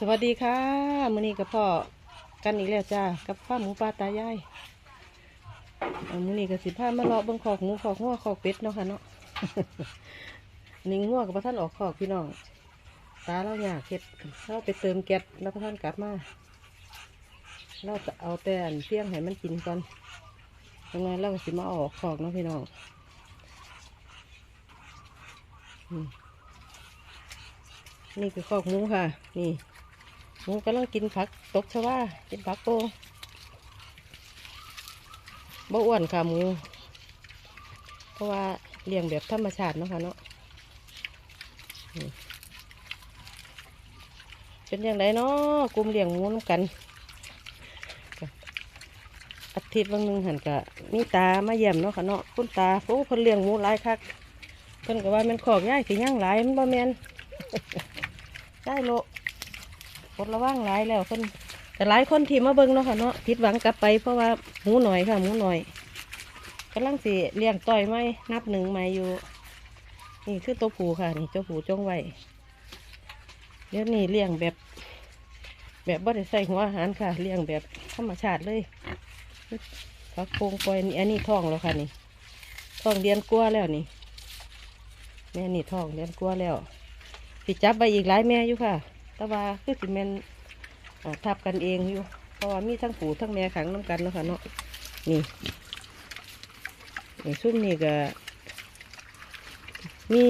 สวัสดีค่ะมื้อนี้กับพ่อกันอีกแล้วจ้ากับป้าหมูปลาตายายมื้อนี้กับสิพามาเลาะเบิ่งขอกหมูขอกงัวขอกเป็ดเนาะค่ะเนาะนนี้งัวกับพระท่านออกขอกพี่น้องตาเราอยากเฮ็ดเราไปเติมแก๊สแล้วพระท่านกลับมาเราจะเอาแต่นเพียงให้มันกินก่อนยังไงเราก็สิมาออกขอกเนาะพี่น้องนี่คือขอกหมูค่ะ นี่ หมูกำลังกินผักตกชวากินผักโปงบ่อ้วนค่ะหมู เพราะว่าเลี้ยงแบบธรรมชาติเนาะค่ะเนาะเป็นอย่างไรเนาะกลุ่มเลี้ยงหมูน้ำกัน อาทิตย์วันหนึ่งหันกะมีตามาเยี่ยมเนาะค่ะเนาะคุณตาโอ้เพิ่นเลี้ยงหมูหลายคักเพิ่นก็ว่ามันขอกย่ายสิย่างหลายมันบ่แมนได้โล คนระว่างหลายแล้วคนแต่หลายคนที่มาเบิ่งเนาะค่ะเนาะผิดหวังกลับไปเพราะว่าหมูหน่อยค่ะหมูหน่อยกำลังสิเลี้ยงต่อยไม้นับหนึ่งไม้อยู่ นี่คือตัวผูค่ะ นี่เจ้าผูจ้องไว้เดี๋ยวนี้เลี้ยงแบบ แบบบ่ได้ใส่หัวอาหารค่ะเลี้ยงแบบธรรมชาติเลยฟักโป่งปล่อยนี่อันนี้ท้องแล้วค่ะนี่ท้องเดือนกลัวแล้วนี่แม่นี่ท้องเดือนกลัวแล้วสิจับไปอีกหลายแม่อยู่ค่ะ แต่ว่าคือสิแมนทับกันเองอยู่ เพราะว่ามีทั้งผูทั้งแม่ขังน้ำกันเนาะค่ะเนาะ นี่นี่ซุ่มนี่ก็มี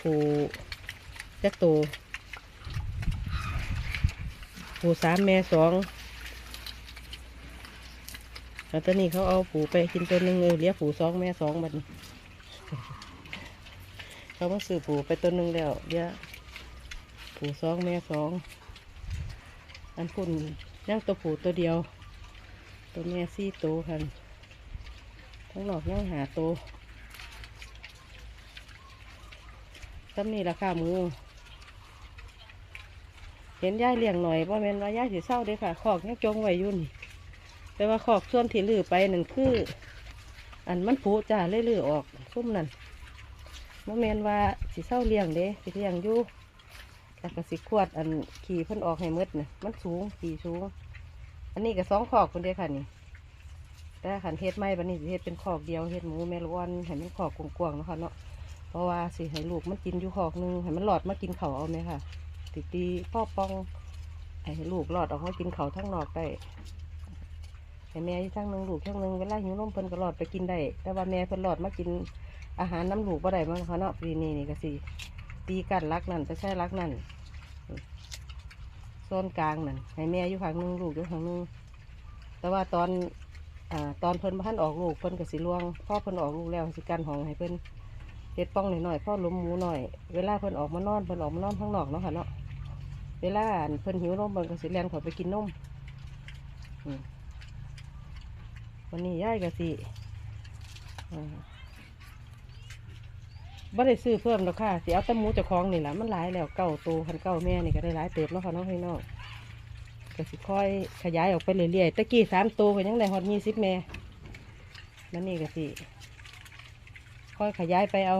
ผูจักโตผูสามแม่สองแล้วตอนนี้เขาเอาผูไปกินตัวหนึ่งเออเลี้ยผูสองแม่สองบัดนเขามาซื้อผูไปตัวหนึ่งแล้วเดี๋ย ผูสองแม่สองอันพุ่นย่างตัวผูตัวเดียว ตัวแม่สี่ตัวคันทั้งหลอกย่างหาโตัวตำนี่ราคาหมูเห็นย่ายเลี้ยงหน่อยเพราแม่นว่าย่ายสิเศร้าเด้อค่ะขอกยังจงไว้ยุ่นแต่ว่าขอกส่วนที่ลือไปนั่นคือ อันมันผูจ้าเลื่อยๆออกซุ่มนั่นโมเมนว่าสิเศร้าเลี้ยงเด้สิเลี้ยงอยู่ แล้วก็สิขวดอันขี่เพิ่นออกให้หมดเนี่ยมันสูงขี่สูง อันนี้ก็สองขอกคนเดียวค่ะนี่แต่ขันเฮ็ดไม่บันนี้สิเฮ็ดเป็นขอกเดียวเฮ็ดหมูแมล้วนให้มันขอกกวางๆนะคะเนาะเพราะว่าสิให้ลูกมันกินอยู่ขอกหนึงให้มันหลอดมากินเขาเอาไหมค่ะตีตีพ่อปองให้ลูกหลอดออกมากินเขาทั้งนอกได้ให้แม่ที่ทั้งหนึงลูกทั้งหนึงเวลาหิวนมเพิ่นก็หลอดไปกินได้ แต่ว่าแม่เพิ่นหลอดมากินอาหารน้ำลูกบ่ได้มั้งคะเนาะปีนี้นี่ก็สิตีกันรักนั่นไปใช้รักนั่น โซนกลางนั่นให้แม่อยู่ข้างหนึงลูกอยู่ข้างหนึงแต่ว่าตอนอ่าตอนเพิ่นพันออกลูกเพิ่นก็สิลวงพ่อเพิ่นออกลูกแล้วสิกันห้องให้เพิ่นเฮ็ดป้องหน่อยๆพ่อล้มหมูหน่อยเวลาเพิ่นออกมานอนเพิ่นออกมานอนข้างนอกเนาะค่ะเนาะเวลาเพิ่นหิวนมเพิ่นก็สิแล่นขอไปกินนมอืมวันนี้ยายก็สิอ่า บ่ได้ซื้อเพิ่มหรอกค่ะสิเอาแตะมูเจะคล้าของนี่แหละมันหลายแล้วเก้าตัวคันเก้าแม่นี่ก็ได้หลายเติบแล้วค่ะน้องพี่น้องก็สิค่อยขยายออกไปเรื่อยๆตะกี้สามตัวก็ยังได้ฮอดยี่สิบแม่แล้วนี่ก็สิค่อยขยายไปเอา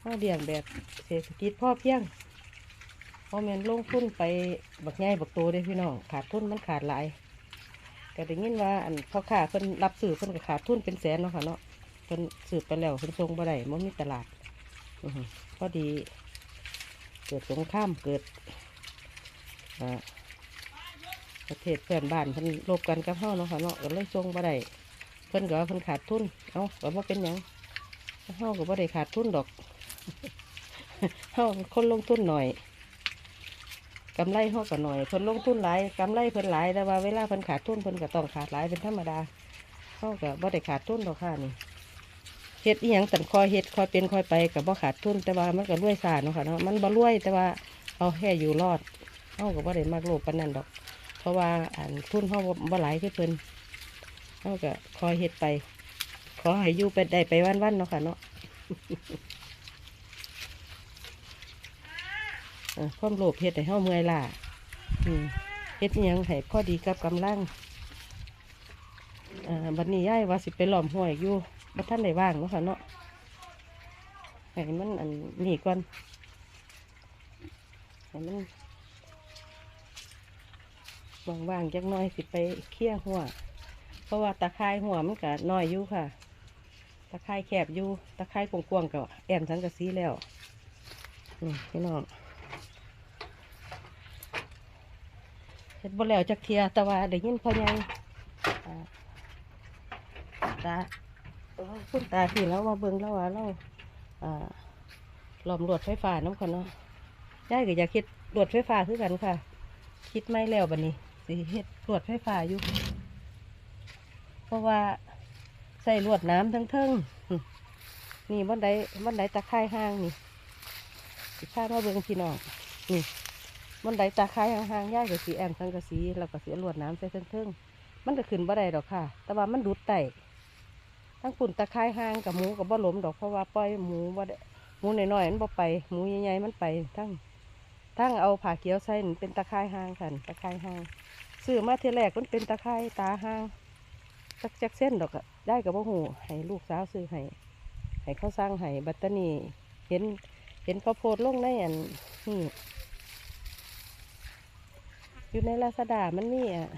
เอาเลี้ยงแบบเศรษฐกิจพ่อเพียงพอแม่นลงทุนไปบักใหญ่บักโตได้พี่น้องขาดทุนมันขาดหลายก็ได้ยินว่าอันพ่อค้าเพิ่นรับซื้อเพิ่นก็ขาดทุนเป็นแสนเนาะค่ะเนาะ เพิ่นซื้อไปแล้วเพิ่นส่งบ่ได้บ่มีตลาดอพอดี เกิดสงครามเกิดประเทศเพื่อนบ้านเพิ่นรบกันกับเฮาเนาะค่ะเนาะก็เลยส่งบ่ได้เพิ่นก็เพิ่นขาดทุนเอ้าก็บ่เป็นหยังเฮาก็บ่ได้ขาดทุนดอกเฮาเป็นคนลงทุนหน่อยกำไรเขาก็หน่อยเพิ่นลงทุนหลายกำไรเพิ่นหลายแต่ว่าเวลาเพิ่นขาดทุนเพิ่นก็ต้องขาดหลายเป็นธรรมดาเขาก็บ่ได้ขาดทุนหรอกค่ะนี่ เฮ็ดอีหยังตันคอยเฮ็ดคอยเป็นคอยไปกับบ่ขาดทุนแต่ว่ามันก็รวยสาเนาะค่ะเนาะมันบ่รวยแต่ว่าเอาแค่อยู่รอดเขาก็บ่ได้มากโลภปานนั้นดอก เพราะว่าอันทุนเขาบ่หลายคือเพิ่นเขาก็คอยเฮ็ดไป ขอให้อยู่ไปได้ไปวันๆเนาะค่ะเนาะเอ่อความโลภเฮ็ดให้เฮาเมื่อยล้าเฮ็ดอิหยังให้พอดีกับกำลังอ่าบัดนี้ยายว่าสิไปหล้อมห้วยอยู่ บ่ทันได้ว่างเนาะค่ะเนาะให้มันอันนี้ก่อนให้มันว่างๆจักหน้อยสิไปเคี่ยหัว เพราะว่าตะไคร้หัวมันก็น้อยอยู่ค่ะ ตะไคร้แคบอยู่ ตะไคร้กว้างๆก็แอมทั้งกระซีแล้วนี่พี่น้องเฮ็ดบ่แล้วจักเทียแต่ว่าได้ยินพ่อใหญ่อ่าตา คุณตาพี่แล้วมาเบิ่งแล้วว่าเราหลอมรวดไฟฟ้าน้ำกันเนาะยายก็อยากคิดรวดไฟฟ้าคือกันค่ะ คิดไม่แล้วบัดนี้สิเฮ็ดรวดไฟฟ้าอยู่เพราะว่าใส่ลวดน้ำทั้งเทิงนี่บันไดบันไดตะไคร้ห้างนี่สิข้ามาเบิ่งพี่น้องนี่บันไดตะไคร้ห่างย่ายกับสีแอมทั้งกะสีแล้วก็สีลวดน้ำใส่ทั้งเทิงมันก็ขึ้นบ่ไดดอกค่ะ แต่ว่ามันดุดไต ทั้งปุ่นตะไคร้ห้างกับหมูกับบ่หลมดอกเพราะว่าปล่อยหมูบ่ได้หมูน้อยๆมันบ่ไปหมูใหญ่ๆมันไปทั้งทั้งเอาผ่าเกี๊ยวใส่เป็นตะไคร้ห้างค่ะตะไคร้ห้างซื้อมาเทอแรกมันเป็นตะไคร้ตาห้างจักจักเส้นดอกได้กับว่าหูให้ลูกสาวซื้อให้ให้เขาสร้างให้บัตตานีเห็นเห็นเขาโพดลงในอันนี่อยู่ในลาซาด้ามันมีอะ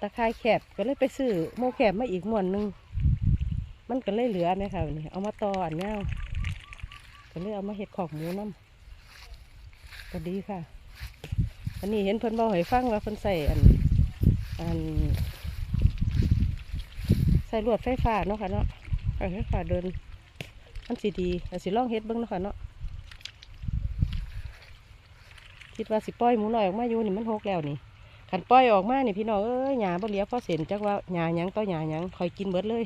ตะไคร้แคบก็เลยไปซื้อโมแคบมาอีกมวนหนึ่งมันก็เลยเหลือไหมคะนนี้เอามาต่ออันเนี้ก็เลยเอามาเห็ดขอกหมูน้ำก็ดีค่ะอันนี้เห็นเพิ่นบอกให้ฟังว่าเพิ่นใส่อันอันใส่ลวดไฟฟ้าเนาะค่ะเนาะไฟไฟฟ้าเดินมันสีดีแต่สิลองเฮ็ดเบิ้งเนาะค่ะเนาะคิดว่าสิปล่อยหมูหน้อยออกมาอยู่นี่มันหกแล้วนี่ ขันปล่อยออกมาเนี่พี่น้องเอ้ยหญ้าบ่เลียพอเส้นจักว่าหญ้าหยังต่อหญ้าหยังคอยกินเบิดเลย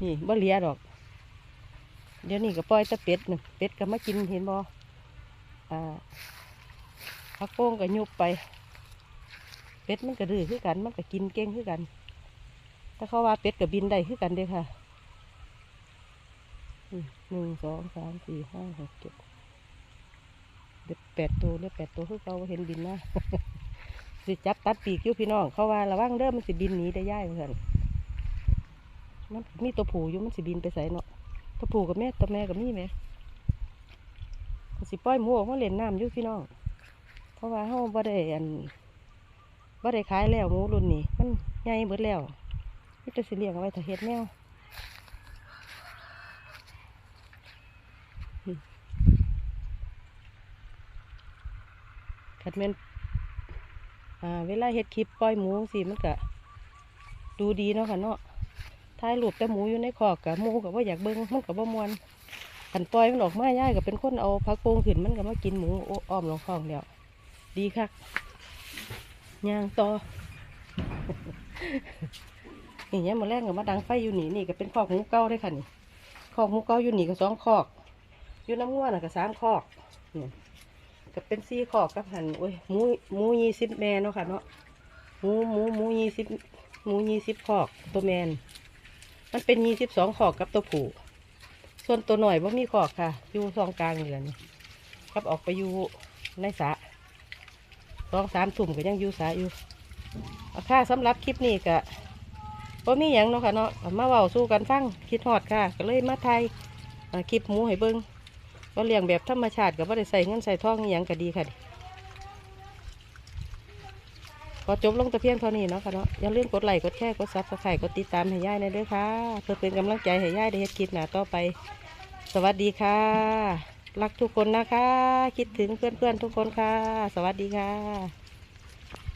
นี่บ่เลียดอก เดี๋ยวนี้ก็ปล่อยตะเป็ดนึงเป็ดก็มากินเห็นบ่อ่าพักโป้งก็ยุบไป เป็ดมันก็ดื้อคือกัน มันก็กินเก่งคือกัน ถ้าเขาว่าเป็ดกับบินได้คือกันเด้ค่ะหนึ่งสองสามสี่ห้าหกเจ็ดเด็ดแปดตัวเรียแปดตัวคือเขาเห็นบินนะ สิจับตัดปีกอยู่พี่น้อง เขาว่าระวังเด้อมันสิบินหนีได้ย่ายเหมือนกันมันมีตัวผูอยู่มันสิบินไปใส่เนาะตัวผูกับแม่ตัวแม่กับมี่ไหมมันสิปล่อยหมูออกมาเล่นน้ำอยู่พี่น้อง เพราะว่าเขาบ่ได้อันบ่ได้ขายแล้วหมูรุ่นนี้ มันใหญ่เบิดแล้วนี่จะสิเลี้ยงเอาไว้ถ้าเฮ็ดแนวขัดแม่น อ่าเวลาเฮ็ดคลิปปล่อยหมูสิมันก็ดูดีเนาะค่ะเนาะถ่ายรูปแต่หมูอยู่ในคอกกับหมูกับว่าอยากเบิ้งมันกับว่ามวนขันปล่อยมันออกมาย่ายก็เป็นคนเอาพักโป่งขึ้นมันก็มากินหมูโอ้ออมลงคลองแล้วดีคักย่างต่อนี่เนี่ยมาแรกกับมาดังไฟอยู่นี่นี่ก็เป็นคอกหมูเก้าได้ค่ะนี่คอกหมูเก้าอยู่นี่ก็สองคอก อยู่น้ำง่วนน่ะก็สามคอกนี่ ก็เป็นสี่คอกกับหันโอ้ยหมูหมูยี่สิบแม่เนาะค่ะเนาะหมูหมูหมูยี่สิบหมูยี่สิบคอกตัวแมนมันเป็นยี่สิบสองคอกกับตัวผูส่วนตัวหน่อยว่ามีคอกค่ะ อยู่สองกลางเรือนครับออกไปอยู่ในสระสองสามถุ่มก็ยังอยู่สระอยู่เอาค่าสำหรับคลิปนี้ก็บ่มีหยังเนาะค่ะเนาะเอามาเว้าสู้กันฟังคิดฮอดค่ะ ก็เลยมาไทยคลิปหมูให้เบิ่ง ก็เลี้ยงแบบธรรมชาติก็บ่ได้ใส่เงินใส่ทองอหยังก็ดีค่ะพอจบลงแต่เพียงเท่านี้เนาะค่ะเนาะอย่าลืมกดไลค์กดแชร์กดซับสไครต์กดติดตามให้ย่ายในเด้อค่ะ เพื่อเป็นกำลังใจให้ย่ายได้เฮ็ดคลิปหน้าต่อไป สวัสดีค่ะ รักทุกคนนะคะ คิดถึงเพื่อนๆทุกคนค่ะ สวัสดีค่ะ